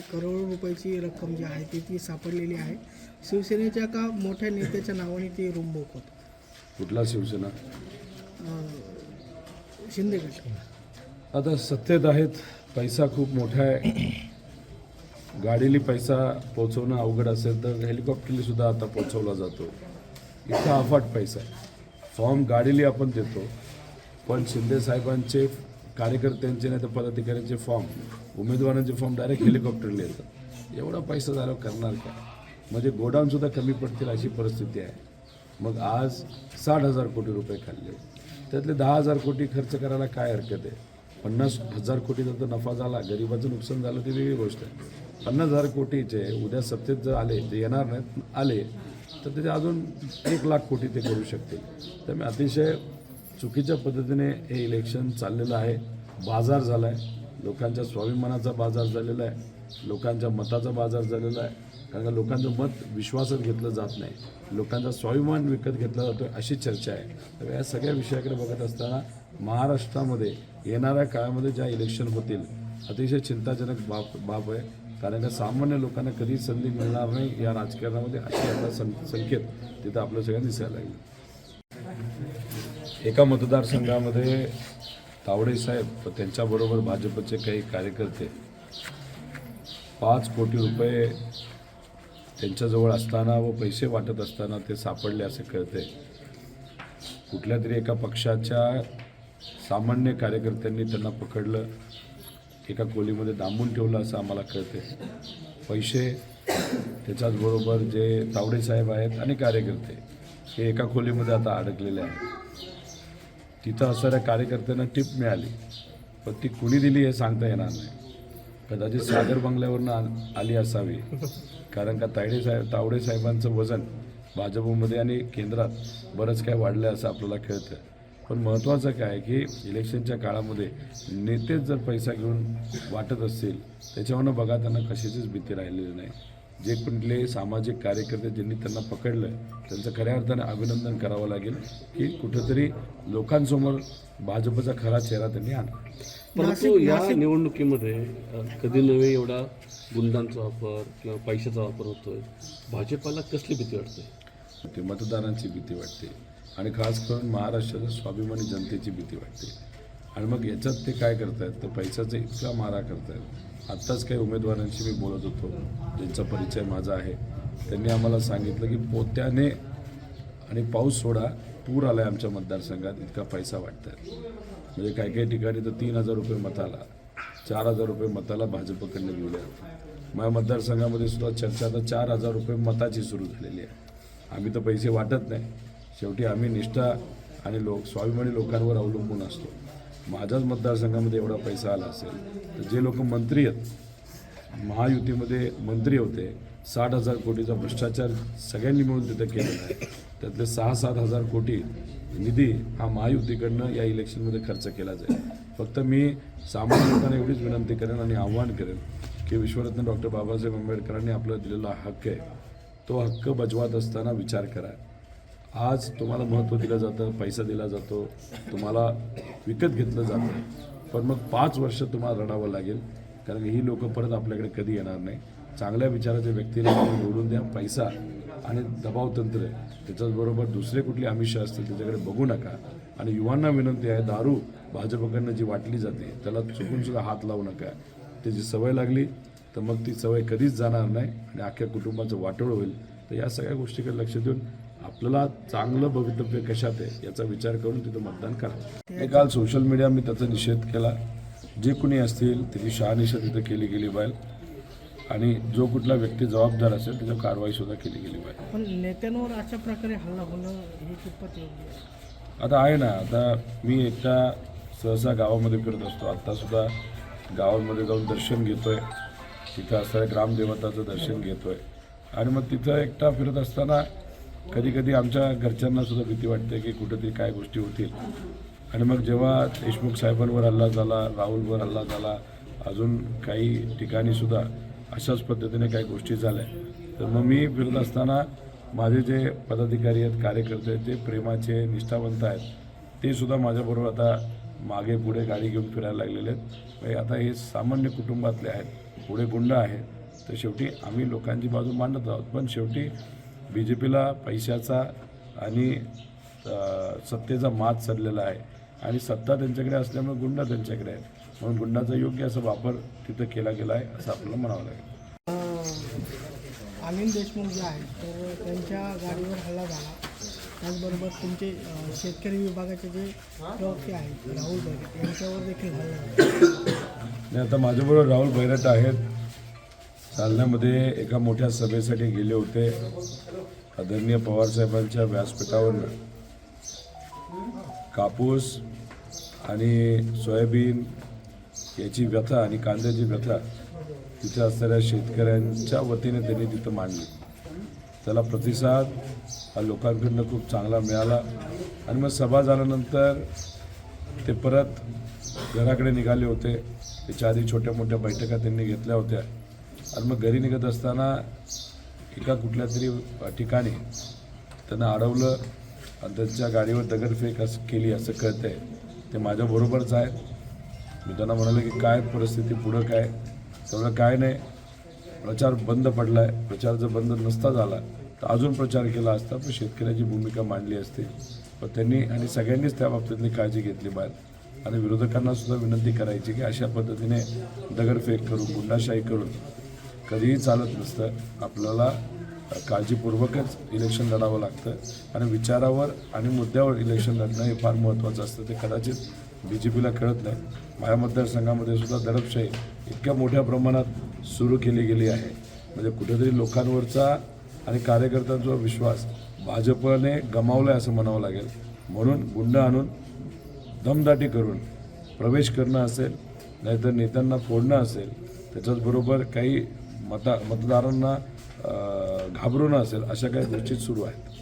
करोड रुपयाची रक्कम जी आहे ती ती सापडलेली आहे. शिवसेनेच्या का मोठ्या नेत्याच्या नावाने ती रूम बुक होतं. कुठला शिवसेना? शिंदे गट आता सत्तेत आहेत पैसा खूप मोठा आहे. गाडीली पैसा पोचवणं अवघड असेल तर हेलिकॉप्टरली सुद्धा आता पोचवला जातो. इतका अफाट पैसा आहे. फॉर्म गाडीली आपण देतो पण शिंदे साहेबांचे कार्यकर्त्यांचे नाही तर पदाधिकाऱ्यांचे फॉर्म उमेदवारांचे फॉर्म डायरेक्ट हेलिकॉप्टरला येतात. एवढा पैसा झाला करणार का म्हणजे गोडाऊनसुद्धा कमी पडतील अशी परिस्थिती आहे. मग आज साठ हजार कोटी रुपये खाल्ले. त्यातले दहा हजार कोटी खर्च करायला काय हरकत आहे? पन्नास हजार कोटीचा तर नफा झाला गरिबाचं नुकसान झालं ती वेगळी गोष्ट आहे. पन्नास हजार कोटीचे उद्या सत्तेत जर आले ते येणार नाहीत आले तर त्याचे अजून एक लाख कोटी ते करू शकतील. त्यामुळे अतिशय चुकीच्या पद्धतीने हे इलेक्शन चाललेलं आहे. बाजार झाला आहे लोकांच्या स्वाभिमानाचा बाजार झालेला आहे. लोकांच्या मताचा बाजार झालेला आहे. कारण का लोकांचं मत विश्वासात घेतलं जात नाही. लोकांचा स्वाभिमान विकत घेतला जातो अशी चर्चा आहे. तर या सगळ्या विषयाकडे बघत असताना महाराष्ट्रामध्ये येणाऱ्या काळामध्ये ज्या इलेक्शन होतील अतिशय चिंताजनक बाब बाब आहे. कारण का सामान्य लोकांना कधी संधी मिळणार नाही या राजकारणामध्ये अशी आपला सं संकेत तिथं आपल्या सगळ्यांना दिसायला लागेल. एका मतदारसंघामध्ये तावडे साहेब व त्यांच्याबरोबर भाजपचे काही कार्यकर्ते पाच कोटी रुपये त्यांच्याजवळ असताना व पैसे वाटत असताना ते सापडले असे कळते. कुठल्या तरी एका पक्षाच्या सामान्य कार्यकर्त्यांनी त्यांना पकडलं एका खोलीमध्ये दांबून ठेवलं असं आम्हाला कळते. पैसे त्याच्याचबरोबर जे तावडे साहेब आहेत आणि कार्यकर्ते हे एका खोलीमध्ये आता अडकलेले आहेत. तिथं असणाऱ्या कार्यकर्त्यांना टिप मिळाली. पण ती कुणी दिली हे सांगता येणार नाही. कदाचित सागर बंगल्यावरनं आ- आली असावी. कारण का तायडे साहेब तावडे साहेबांचं वजन भाजपमध्ये आणि केंद्रात बरंच काय वाढलं असं आपल्याला कळतं पण महत्त्वाचं काय की इलेक्शनच्या काळामध्ये नेतेच जर पैसा घेऊन वाटत असतील त्याच्यावरनं बघा त्यांना कशाचीच भीती राहिलेली नाही. जे कुठले सामाजिक कार्यकर्ते ज्यांनी त्यांना पकडलं त्यांचं खऱ्या अर्थाने अभिनंदन करावं लागेल की कुठंतरी लोकांसमोर भाजपचा खरा चेहरा त्यांनी आणला. परंतु या निवडणुकीमध्ये कधी नव्हे एवढा गुंडांचा वापर किंवा पैशाचा वापर होतोय. भाजपाला कसली भीती वाटते? ते मतदारांची भीती वाटते आणि खास करून महाराष्ट्राच्या स्वाभिमानी जनतेची भीती वाटते. आणि मग याच्यात ते काय करतायत? तर पैशाचा इतका मारा करतायत. आत्ताच काही उमेदवारांशी मी बोलत होतो ज्यांचा परिचय माझा आहे. त्यांनी आम्हाला सांगितलं की पोत्याने आणि पाऊस सोडा पूर आला आहे आमच्या मतदारसंघात इतका पैसा वाटत आहे म्हणजे काही काही ठिकाणी तर तीन हजार रुपये मताला चार हजार रुपये मताला भाजपकडनं गेले माझ्या मतदारसंघामध्ये सुद्धा चर्चा आता चार हजार रुपये मताची सुरू झालेली आहे. आम्ही तर पैसे वाटत नाही. शेवटी आम्ही निष्ठा आणि लोक स्वाभिमानी लोकांवर अवलंबून असतो. माझ्याच मतदारसंघामध्ये एवढा पैसा आला असेल तर जे लोक मंत्री आहेत महायुतीमध्ये मंत्री होते साठ हजार कोटीचा भ्रष्टाचार सगळ्यांनी मिळून तिथं केलेला आहे. त्यातले सहा सात हजार कोटी निधी हा महायुतीकडनं या इलेक्शनमध्ये खर्च केला जाईल. फक्त मी सामान्य लोकांना एवढीच विनंती करेन आणि आव्हान करेन की विश्वरत्न डॉक्टर बाबासाहेब आंबेडकरांनी आपल्याला दिलेला हक्क आहे तो हक्क बजवत असताना विचार करा. आज तुम्हाला महत्त्व दिलं जातं पैसा दिला जातो तुम्हाला विकत घेतलं जातं. पण मग पाच वर्ष तुम्हाला रडावं लागेल कारण ही लोक परत आपल्याकडे कधी येणार नाही. चांगल्या विचाराच्या व्यक्तीला तुम्ही निवडून द्या पैसा आणि दबाव तंत्र. त्याच्याचबरोबर दुसरे कुठले आमिष असतील त्याच्याकडे बघू नका. आणि युवांना विनंती आहे दारू भाजपकडनं जी वाटली जाते त्याला चुकून सुद्धा हात लावू नका. त्याची सवय लागली तर मग ती सवय कधीच जाणार नाही आणि अख्ख्या कुटुंबाचं वाटोळ होईल. तर या सगळ्या गोष्टीकडे लक्ष देऊन आपल्याला चांगलं भवितव्य कशात आहे याचा विचार करून तिथं मतदान करा. मी काल सोशल मीडिया मी त्याचा निषेध केला. जे कुणी असतील त्याची शहानिशा तिथं केली गेली पाहिजे. आणि जो कुठला व्यक्ती जबाबदार असेल त्याच्यावर कारवाई सुद्धा केली गेली पाहिजे. पण नेत्यांवर अशा प्रकारे हल्ला होणं हे कितपत योग्य आहे? आता आहे ना आता मी एकटा सहसा गावामध्ये फिरत असतो. आत्तासुद्धा गावांमध्ये जाऊन दर्शन घेतोय. तिथं असणाऱ्या ग्रामदेवताचं दर्शन घेतोय. आणि मग तिथं एकटा फिरत असताना कधी कधी आमच्या घरच्यांना सुद्धा भीती वाटते की कुठेतरी काय गोष्टी होतील. आणि मग जेव्हा देशमुख साहेबांवर हल्ला झाला राहुलवर हल्ला झाला अजून काही ठिकाणी सुद्धा अशाच पद्धतीने काही गोष्टी झाल्या. तर मग मी फिरत असताना माझे जे पदाधिकारी आहेत कार्यकर्ते आहेत जे प्रेमाचे निष्ठावंत आहेत ते सुद्धा माझ्याबरोबर आता मागे पुढे गाडी घेऊन फिरायला लागलेले आहेत. म्हणजे आता हे सामान्य कुटुंबातले आहेत पुढे गुंड आहेत तर शेवटी आम्ही लोकांची बाजू मांडत आहोत. पण शेवटी बी जे पीला पैशाचा आणि सत्तेचा मात चढलेला आहे. आणि सत्ता त्यांच्याकडे असल्यामुळे गुंड त्यांच्याकडे आहेत. म्हणून गुंडाचा योग्य असा वापर तिथं केला गेला आहे असं आपल्याला म्हणावं लागेल. अनिल देशमुख जे आहेत तर त्यांच्या गाडीवर हल्ला झाला. त्याचबरोबर तुमचे शेतकरी विभागाचे जे प्रवक्ते आहेत राहुल बर्गे यांच्यावर देखील हल्ला झाला. आता माझ्याबरोबर राहुल बैरट आहेत. जालन्यामध्ये एका मोठ्या सभेसाठी गेले होते. आदरणीय पवारसाहेबांच्या व्यासपीठावर कापूस आणि सोयाबीन याची व्यथा आणि कांद्याची व्यथा तिथे असणाऱ्या शेतकऱ्यांच्या वतीने त्यांनी तिथं मांडली. त्याला प्रतिसाद हा लोकांकडनं खूप चांगला मिळाला. आणि मग सभा झाल्यानंतर ते परत घराकडे निघाले होते. त्याच्या आधी छोट्या मोठ्या बैठका त्यांनी घेतल्या होत्या. आणि मग घरी निघत असताना एका कुठल्या तरी ठिकाणी त्यांना अडवलं आणि त्यांच्या गाडीवर दगडफेक असं केली असं कळतंय. ते माझ्याबरोबरच आहेत. मी त्यांना म्हणालो की काय परिस्थिती पुढं काय? तेवढं काय नाही. प्रचार बंद पडला आहे प्रचार जर बंद नसता झाला तर अजून प्रचार केला असता पण शेतकऱ्याची भूमिका मांडली असते. पण त्यांनी आणि सगळ्यांनीच त्या बाबतीतली काळजी घेतली बाहेर. आणि विरोधकांना सुद्धा विनंती करायची की अशा पद्धतीने दगडफेक करून गुंडाशाही करून कधीही चालत नसतं. आपल्याला काळजीपूर्वकच इलेक्शन लढावं लागतं. आणि विचारावर आणि मुद्द्यावर इलेक्शन लढणं हे फार महत्त्वाचं असतं. ते कदाचित बी जे पीला कळत नाही. माझ्या मतदारसंघामध्ये सुद्धा दडपशाही इतक्या मोठ्या प्रमाणात सुरू केली गेली आहे. म्हणजे कुठेतरी लोकांवरचा आणि कार्यकर्त्यांचा विश्वास भाजपने गमावला आहे असं म्हणावं लागेल. म्हणून गुंड आणून दमदाटी करून प्रवेश करणं असेल नाहीतर नेत्यांना फोडणं असेल त्याच्याचबरोबर काही मता मतदारांना घाबरून घाबरवणं असेल अशा काही गोष्टी सुरू आहेत.